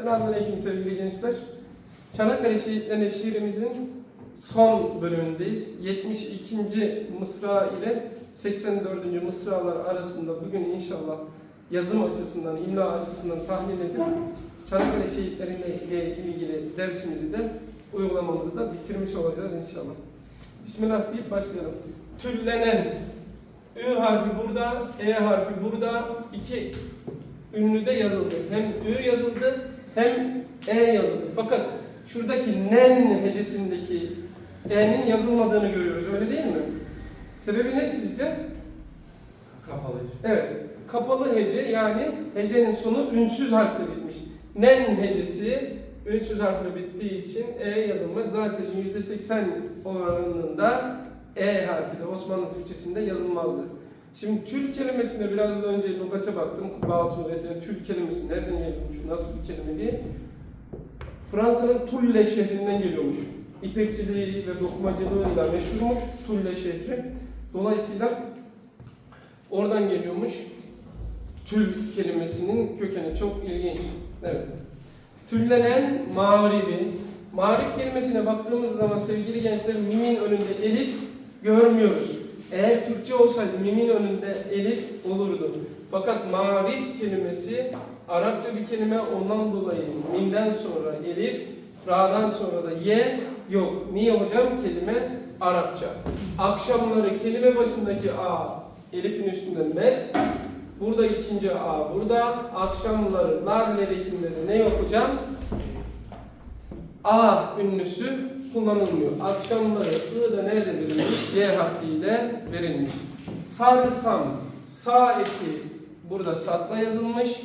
Selamünaleyküm sevgili gençler. Çanakkale Şehitlerine şiirimizin son bölümündeyiz. 72. mısra ile 84. mısralar arasında bugün inşallah yazım açısından, imla açısından tahlil edip Çanakkale şehitleriyle ilgili dersimizi de uygulamamızı da bitirmiş olacağız inşallah. Bismillah deyip başlayalım. Tüllenen. Ü harfi burada, E harfi burada. iki ünlü de yazıldı. Hem Ü yazıldı hem E yazıldı. Fakat şuradaki nen hecesindeki E'nin yazılmadığını görüyoruz. Öyle değil mi? Sebebi ne sizce? Kapalı. Evet. Kapalı hece yani hecenin sonu ünsüz harfle bitmiş. Nen hecesi ünsüz harfle bittiği için E yazılmaz. Zaten %80 oranında E harfi de Osmanlı Türkçesinde yazılmazdı. Şimdi tül kelimesine biraz önce lügate baktım. Kubahat lügatine tül kelimesi nereden geliyormuş, nasıl bir kelime diye. Fransa'nın Tulle şehrinden geliyormuş. İpekçiliği ve dokumacılığıyla meşhurmuş Tulle şehri. Dolayısıyla oradan geliyormuş. Tül kelimesinin kökeni çok ilginç. Evet. Tüllenen mağribi. Mağrib kelimesine baktığımız zaman sevgili gençler mimin önünde elif görmüyoruz. Eğer Türkçe olsaydı mimin önünde elif olurdu. Fakat mağrib kelimesi Arapça bir kelime ondan dolayı mimden sonra elif, ra'dan sonra da ye yok. Niye hocam? Kelime Arapça. Akşamları kelime başındaki a elifin üstünde met. Burada ikinci a burada. Akşamları lar lerekinde de ne yok hocam? A ünlüsü kullanılmıyor. Akşamları I da nerede verilmiş? Y harfiyle verilmiş. Sarsam, sa eki burada satla yazılmış.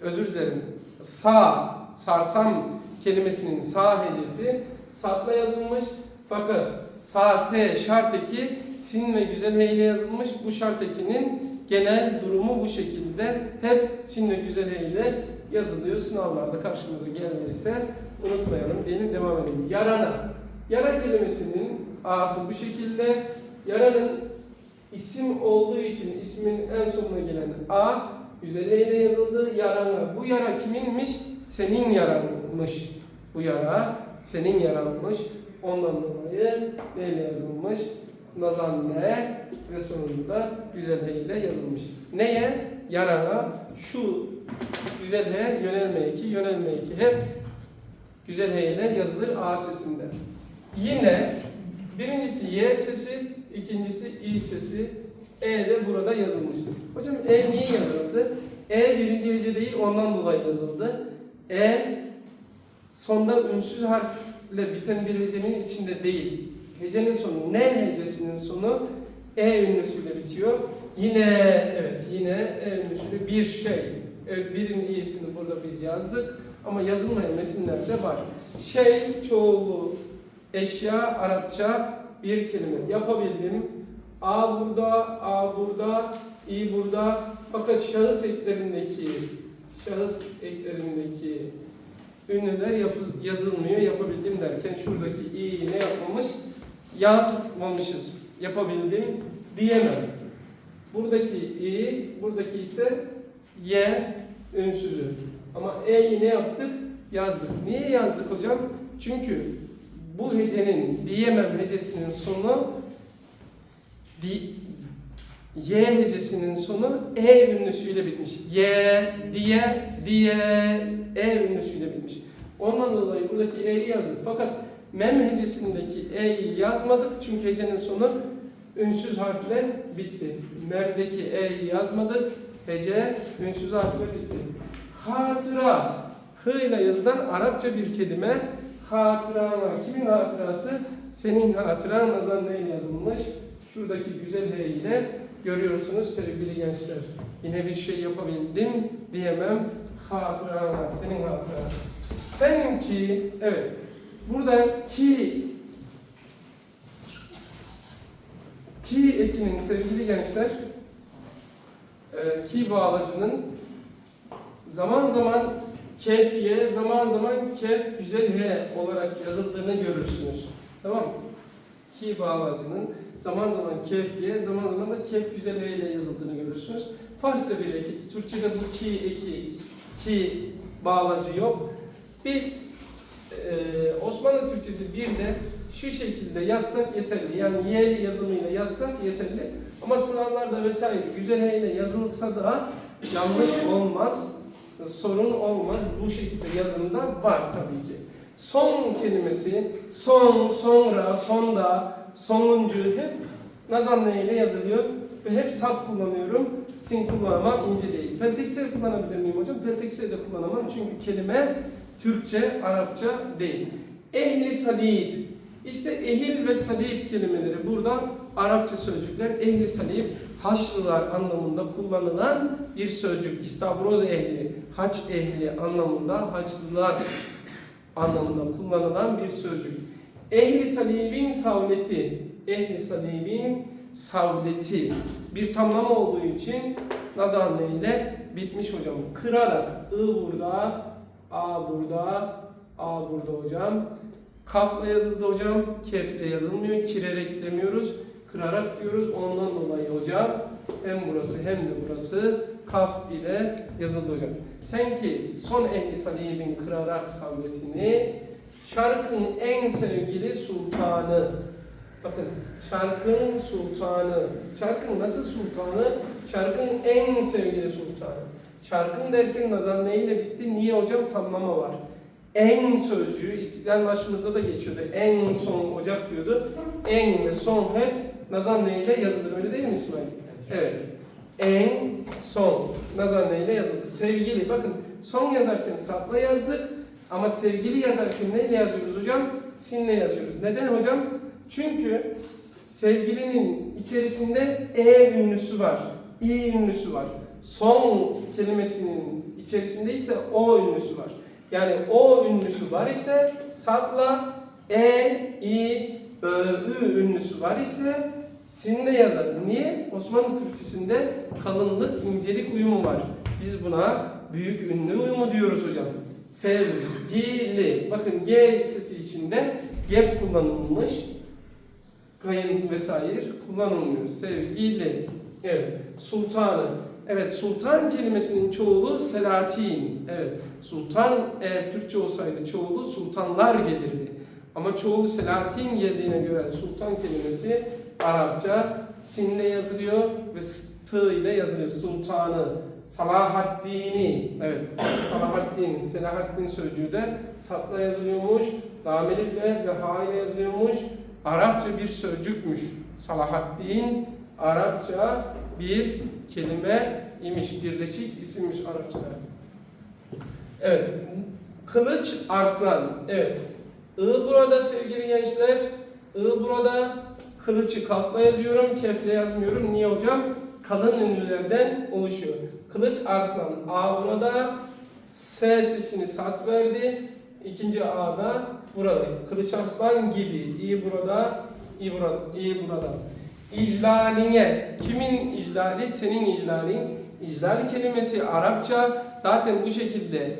Özür dilerim. Sa, sarsam kelimesinin sa hecesi satla yazılmış. Fakat sa, se şart eki sin ve güzel he ile yazılmış. Bu şart ekinin genel durumu bu şekilde. Hep sin ve güzel he ile yazılıyor. Sınavlarda karşımıza gelirse unutmayalım diyelim devam edelim. Yarana. Yara kelimesinin a'sı bu şekilde. Yaranın isim olduğu için ismin en sonuna gelen a üzeriyle yazıldı. Yarana. Bu yara kiminmiş? Senin yaranmış. Bu yara senin yaranmış. Ondan dolayı neyle yazılmış? Nazanne ve sonunda güzel ile yazılmış. Neye? Yarana. Şu güzel he, yönelme eki, yönelme eki hep güzel he ile yazılır A sesinde. Yine birincisi Y sesi, ikincisi İ sesi, E de burada yazılmıştır. Hocam E niye yazıldı? E birinci hece değil ondan dolayı yazıldı. E sonda ünsüz harfle biten bir hecenin içinde değil. Hecenin sonu N hecesinin sonu E ünlüsüyle bitiyor. Yine evet yine E ünlüsüyle bir şey. Evet birin iyisini burada biz yazdık ama yazılmayan metinlerde var. Şey çoğulu eşya Arapça bir kelime yapabildim. A burada, A burada, İ burada. Fakat şahıs eklerindeki şahıs eklerindeki ünlüler yazılmıyor. Yapabildim derken şuradaki i'yi ne yapmamış? Yazmamışız. Yapabildim diyemem. Buradaki i, buradaki ise y ünsüzü. Ama e'yi ne yaptık? Yazdık. Niye yazdık hocam? Çünkü bu hecenin diyemem hecesinin sonu di, y hecesinin sonu e ünlüsüyle bitmiş. Y, diye, diye, e ünlüsüyle bitmiş. Ondan dolayı buradaki e'yi yazdık. Fakat mem hecesindeki e'yi yazmadık çünkü hecenin sonu ünsüz harfle bitti. Mem'deki e'yi yazmadık. Hece ünsüz harfle bitti. Hatıra. Hı ile yazılan Arapça bir kelime. Hatıra. Kimin hatırası? Senin hatıran nazan ile yazılmış. Şuradaki güzel H ile görüyorsunuz sevgili gençler. Yine bir şey yapabildim diyemem. Hatıra. Senin hatıran. Sen ki, evet. Burada ki ki ekinin sevgili gençler e, ki bağlacının zaman zaman kefiye, zaman zaman kef güzel he olarak yazıldığını görürsünüz. Tamam mı? Ki bağlacının zaman zaman kefiye, zaman zaman da kef güzel he ile yazıldığını görürsünüz. Farsça bir eki, Türkçe'de bu ki eki, ki bağlacı yok. Biz e, Osmanlı Türkçesi bir de şu şekilde yazsak yeterli. Yani y'li yazımıyla yazsak yeterli. Ama sınavlarda vesaire güzel H yazılsa da yanlış olmaz. Sorun olmaz. Bu şekilde yazımda var tabii ki. Son kelimesi son, sonra, sonda, sonuncu hep nazanne ile yazılıyor ve hep sat kullanıyorum. Sin kullanamam, ince değil. Pelteksel kullanabilir miyim hocam? Pelteksel de kullanamam çünkü kelime Türkçe, Arapça değil. Ehli salib. İşte ehil ve salib kelimeleri burada Arapça sözcükler. Ehli salib Haçlılar anlamında kullanılan bir sözcük. İstavroz ehli, haç ehli anlamında Haçlılar anlamında kullanılan bir sözcük. Ehli salibin savleti, ehli salibin savleti bir tamlama olduğu için nazarne ile bitmiş hocam. Kırarak, I burada, A burada, A burada hocam. Kafla yazıldı hocam, kefle yazılmıyor, kirerek demiyoruz, kırarak diyoruz. Ondan dolayı hocam hem burası hem de burası kaf ile yazıldı hocam. Sen ki son ehli salibin kırarak savletini şarkın en sevgili sultanı Bakın şarkın sultanı. Şarkın nasıl sultanı? Şarkın en sevgili sultanı. Şarkın derken nazar neyle bitti? Niye hocam? Tamlama var. En sözcüğü İstiklal Marşımızda da geçiyordu. En son Ocak diyordu. En ve son hep nazar neyle yazılır. Öyle değil mi İsmail? Evet. En son nazar neyle yazılır. Sevgili bakın son yazarken satla yazdık ama sevgili yazarken neyle yazıyoruz hocam? Sinle yazıyoruz. Neden hocam? Çünkü sevgilinin içerisinde e ünlüsü var, i ünlüsü var. Son kelimesinin içerisinde ise o ünlüsü var. Yani o ünlüsü var ise satla e, i, ö, ü ünlüsü var ise sinle yazar. Niye? Osmanlı Türkçesinde kalınlık, incelik uyumu var. Biz buna büyük ünlü uyumu diyoruz hocam. Sevgili. Bakın G sesi içinde gef kullanılmış. Gayın vesaire kullanılmıyor. Sevgili. Evet. Sultanı. Evet. Sultan kelimesinin çoğulu Selatin. Evet. Sultan eğer Türkçe olsaydı çoğulu sultanlar gelirdi. Ama çoğulu Selatin geldiğine göre sultan kelimesi Arapça sinle yazılıyor ve tı ile yazılıyor. Sultanı. Salahaddini. Evet. Salahaddin. Selahaddin sözcüğü de satla yazılıyormuş. Damelifle ve ha ile yazılıyormuş. Arapça bir sözcükmüş. Salahaddin Arapça bir kelime imiş. Birleşik isimmiş Arapçada. Evet. Kılıç arslan. Evet. I burada sevgili gençler. I burada kılıcı kafla yazıyorum. Kefle yazmıyorum. Niye hocam? Kalın ünlülerden oluşuyor. Kılıç arslan. A burada. S sesini sat verdi. İkinci A'da burada. Kılıç arslan gibi. İ burada. İ burada. İ burada. İclaline. Kimin iclali? Senin iclalin. İclal kelimesi Arapça. Zaten bu şekilde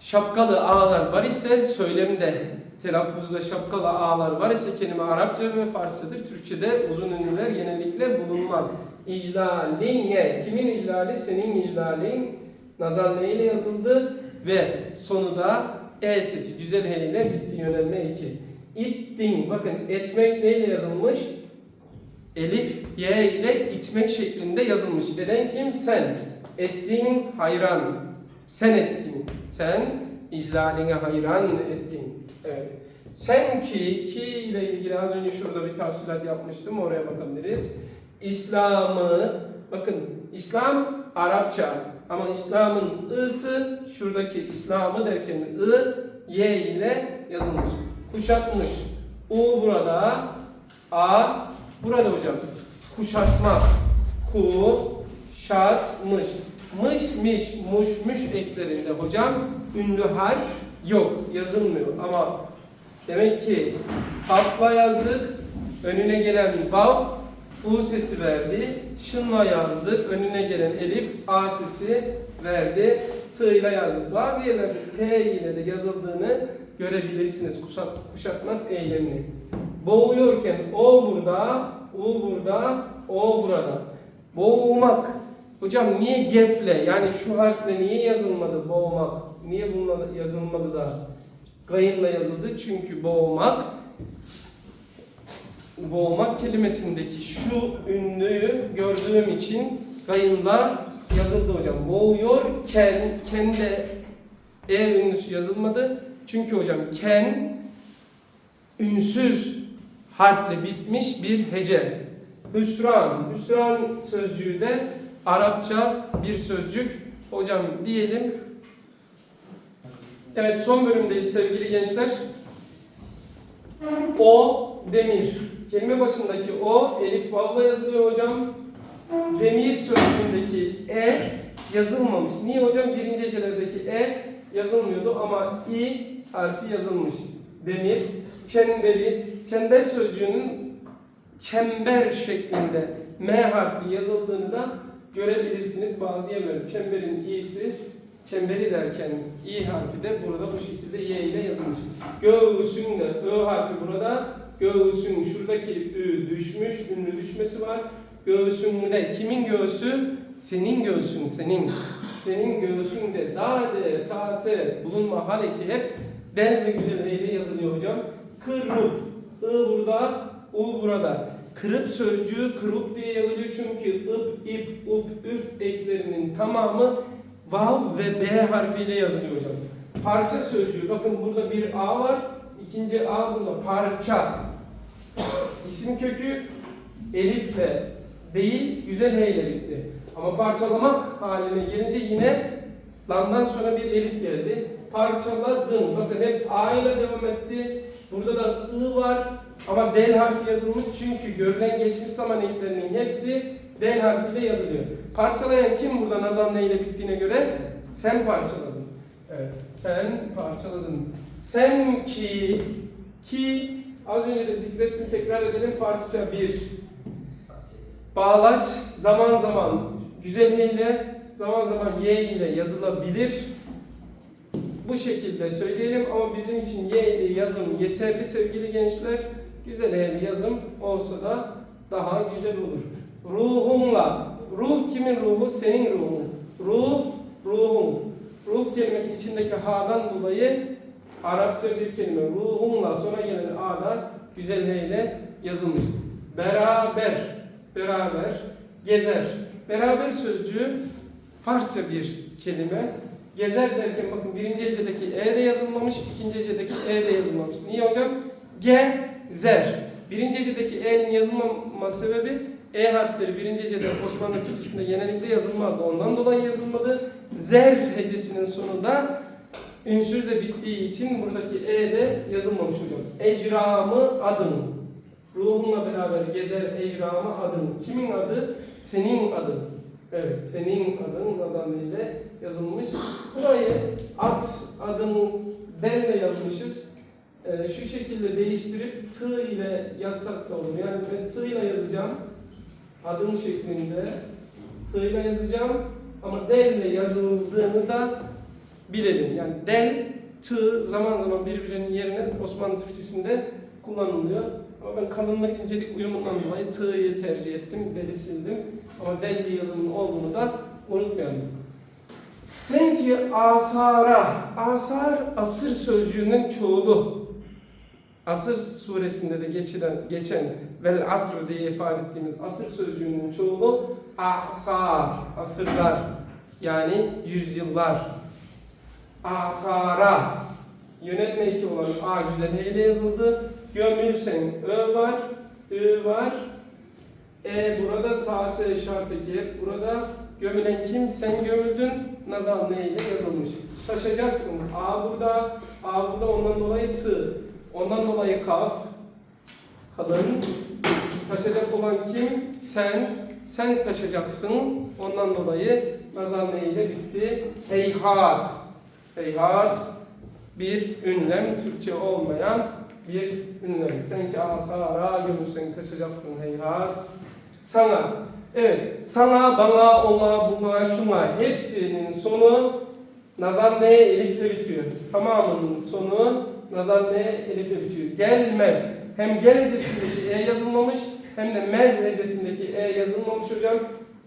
şapkalı ağlar var ise söylemde telaffuzda şapkalı ağlar var ise kelime Arapça ve Farsçadır. Türkçede uzun ünlüler genellikle bulunmaz. İclaline. Kimin iclali? Senin iclalin. Nazar neyle yazıldı? Ve sonu da E sesi güzel H ile bitti yönelme 2. İttin. Bakın etmek neyle yazılmış? Elif Y ile itmek şeklinde yazılmış. Eden kim? Sen. Ettin hayran. Sen ettin. Sen iclaline hayran ettin. Evet. Sen ki, ki ile ilgili az önce şurada bir tafsilat yapmıştım. Oraya bakabiliriz. İslam'ı, bakın İslam Arapça ama İslam'ın ı'sı şuradaki İslam'ı derken ı, y ile yazılmış. Kuşatmış. U burada, a burada hocam. Kuşatmak. Ku, şatmış. Mış, miş, muş, müş eklerinde hocam ünlü harf yok, yazılmıyor ama demek ki harfla yazdık, önüne gelen vav, u sesi verdi, şınla yazdık, önüne gelen elif, a sesi verdi, t ile yazdık. Bazı yerlerde t ile de yazıldığını görebilirsiniz kuşat, kuşatmak eylemini. Boğuyorken o burada, u burada, o burada. Boğmak. Hocam niye gefle yani şu harfle niye yazılmadı boğmak? Niye bununla yazılmadı da gayınla yazıldı? Çünkü boğmak boğmak kelimesindeki şu ünlüyü gördüğüm için gayınla yazıldı hocam. Boğuyorken kende e ünlüsü yazılmadı. Çünkü hocam ken ünsüz harfle bitmiş bir hece. Hüsran. Hüsran sözcüğü de Arapça bir sözcük. Hocam diyelim. Evet son bölümdeyiz sevgili gençler. O demir. Kelime başındaki o elif vavla yazılıyor hocam. Demir sözcüğündeki e yazılmamış. Niye hocam? Birinci hecelerdeki e yazılmıyordu ama i harfi yazılmış. Demir, çemberi, çember sözcüğünün çember şeklinde m harfi yazıldığını da görebilirsiniz bazı yerlerde. Çemberin i'si çemberi derken i harfi de burada bu şekilde y ile yazılmış. Göğsünde ö harfi burada. Göğsün şuradaki ü düşmüş, ünlü düşmesi var. Göğsünde kimin göğsü? Senin göğsün, senin. Senin göğsünde dade, tate, bulunma haleki hep ben ve güzel ile yazılıyor hocam. Kırıp, ı burada, u burada. Kırıp sözcüğü kırıp diye yazılıyor çünkü ıp, ip, up, üp eklerinin tamamı vav ve b harfiyle yazılıyor hocam. Parça sözcüğü, bakın burada bir a var, ikinci a burada parça. İsim kökü elifle değil, güzel h ile bitti. Ama parçalamak haline gelince yine landan sonra bir elif geldi. Parçaladım. Bakın hep a ile devam etti. Burada da ı var ama del harfi yazılmış çünkü görülen geçmiş zaman eklerinin hepsi del harfiyle yazılıyor. Parçalayan kim burada nazan ne ile bittiğine göre? Sen parçaladın. Evet, sen parçaladın. Sen ki, ki az önce de zikrettim tekrar edelim Farsça bir. Bağlaç zaman zaman güzel ile zaman zaman y ile yazılabilir. Bu şekilde söyleyelim ama bizim için y ile yazım yeterli sevgili gençler. Güzel ile yazım olsa da daha güzel olur. Ruhumla. Ruh kimin ruhu? Senin ruhun. Ruh, ruhum. Ruh kelimesi içindeki ha'dan dolayı Arapça bir kelime. Ruhumla sonra gelen a da güzel ile yazılmış. Beraber, beraber, gezer. Beraber sözcüğü Farsça bir kelime. Gezer derken bakın birinci hecedeki e de yazılmamış, ikinci hecedeki e de yazılmamış. Niye hocam? Gezer. Birinci hecedeki e'nin yazılmama sebebi e harfleri birinci hecede Osmanlı Türkçesinde genellikle yazılmazdı. Ondan dolayı yazılmadı. Zer hecesinin sonunda ünsüzle bittiği için buradaki e de yazılmamış hocam. Ecramı adım. Ruhunla beraber gezer ecramı adım. Kimin adı? Senin adın. Evet, senin adın Nazan ile yazılmış. Burayı at adını denle yazmışız. Ee, şu şekilde değiştirip tı ile yazsak da olur. Yani ben tı ile yazacağım. Adım şeklinde tı ile yazacağım. Ama del ile yazıldığını da bilelim. Yani del, tı zaman zaman birbirinin yerine Osmanlı Türkçesinde kullanılıyor. Ama ben kalınlık incelik uyumundan dolayı tığ'yı tercih ettim, deli sildim. Ama delci yazımın olduğunu da unutmayalım. Sen ki asara, asar asır sözcüğünün çoğulu. Asır suresinde de geçen, geçen vel asr diye ifade ettiğimiz asır sözcüğünün çoğulu asar, asırlar yani yüzyıllar. Asara, yönetme eki olan A güzel H ile yazıldı. Gömülsen Ö var, Ü var. E burada sağ S işaret eki hep burada. Gömülen kim? Sen gömüldün. Nazal ne ile yazılmış. Taşacaksın. A burada, A burada ondan dolayı tı. Ondan dolayı kaf. Kalın. Taşacak olan kim? Sen. Sen taşacaksın. Ondan dolayı nazal ne ile bitti. Heyhat. Heyhat bir ünlem, Türkçe olmayan bir ünlem. Sen ki asara gömüşsen kaçacaksın heyhat. Sana. Evet, sana, bana, ona, buna, şuna hepsinin sonu nazar ne elifle bitiyor. Tamamının sonu nazar ne elifle bitiyor. Gelmez. Hem gel hecesindeki e yazılmamış hem de mez hecesindeki e yazılmamış hocam.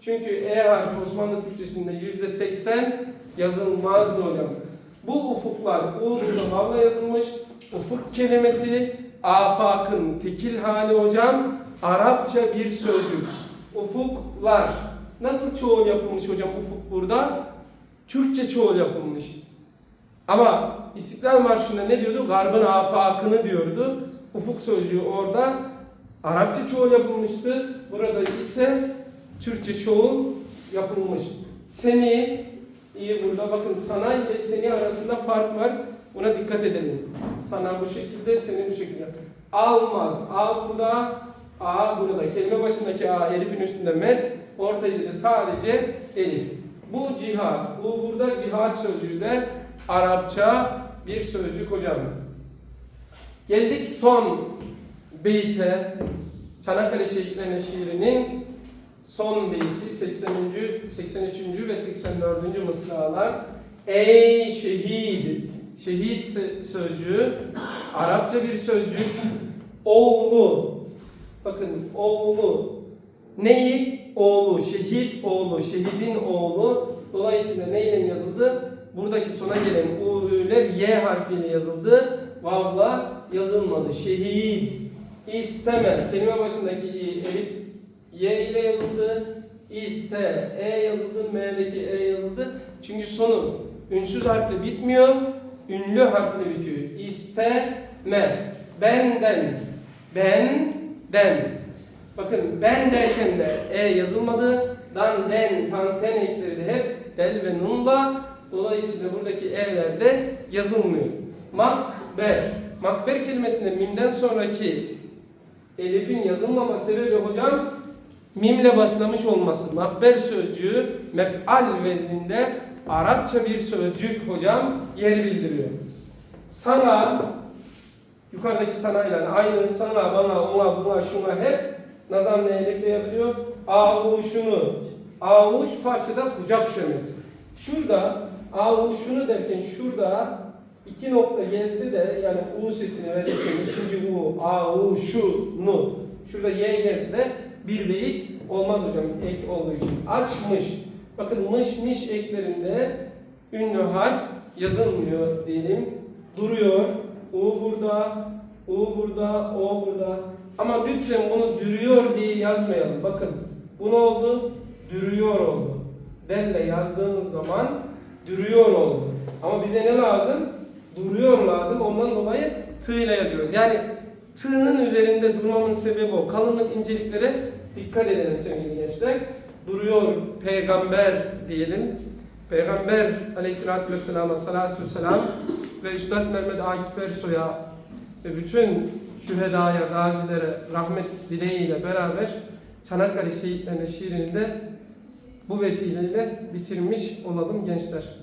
Çünkü e harfi Osmanlı Türkçesinde yüzde seksen yazılmazdı hocam. Bu ufuklar U burada vavla yazılmış. Ufuk kelimesi afakın tekil hali hocam. Arapça bir sözcük. Ufuklar. Nasıl çoğul yapılmış hocam ufuk burada? Türkçe çoğul yapılmış. Ama İstiklal Marşı'nda ne diyordu? Garbın afakını diyordu. Ufuk sözcüğü orada Arapça çoğul yapılmıştı. Burada ise Türkçe çoğul yapılmış. Seni iyi burada bakın sana ile seni arasında fark var. Buna dikkat edelim. Sana bu şekilde, seni bu şekilde. Almaz. Al burada, A burada. Kelime başındaki A elifin üstünde met, ortacıda sadece elif. Bu cihat. Bu burada cihat sözcüğü de Arapça bir sözcük hocam. Geldik son beyte. Çanakkale Şehitlerine şiirinin son beyti 80. 83. ve 84. mısralar. Ey şehit! Şehit sözcüğü Arapça bir sözcük. Oğlu. Bakın oğlu. Neyi? Oğlu. Şehit oğlu. Şehidin oğlu. Dolayısıyla neyle yazıldı? Buradaki sona gelen u'ler y harfiyle yazıldı. Vav'la yazılmadı. Şehit. İsteme. Kelime başındaki i, elif y ile yazıldı. İste. E yazıldı. M'deki e yazıldı. Çünkü sonu ünsüz harfle bitmiyor. Ünlü harfle bitiyor. İsteme. Benden. Benden. Bakın ben derken de e yazılmadı. Dan, den, tan, ekleri de hep del ve nunla. Dolayısıyla buradaki e'ler de yazılmıyor. Makber. Makber kelimesinde mimden sonraki elifin yazılmama sebebi hocam mimle başlamış olması. Makber sözcüğü mef'al vezninde Arapça bir sözcük hocam yer bildiriyor. Sana yukarıdaki sana ile aynı sana bana ona buna şuna hep nazamla elifle yazılıyor. Avuşunu. Avuş Farsçada kucak demek. Şurada avuşunu derken şurada iki nokta gelse de yani u sesini verirken ikinci u avuşunu şurada y gelse de bir beis olmaz hocam ek olduğu için. Açmış. Bakın mış miş eklerinde ünlü harf yazılmıyor diyelim. Duruyor. U burada, U burada, O burada. Ama lütfen bunu dürüyor diye yazmayalım. Bakın bu ne oldu? Dürüyor oldu. Belle yazdığımız zaman dürüyor oldu. Ama bize ne lazım? Duruyor lazım. Ondan dolayı tığ ile yazıyoruz. Yani tığının üzerinde durmamın sebebi o. Kalınlık inceliklere dikkat edelim sevgili gençler. Duruyor peygamber diyelim. Peygamber aleyhissalatü vesselam'a salatu vesselam ve Üstad Mehmet Akif Ersoy'a ve bütün şühedaya, gazilere rahmet dileğiyle beraber Çanakkale Şehitlerine şiirini de bu vesileyle bitirmiş olalım gençler.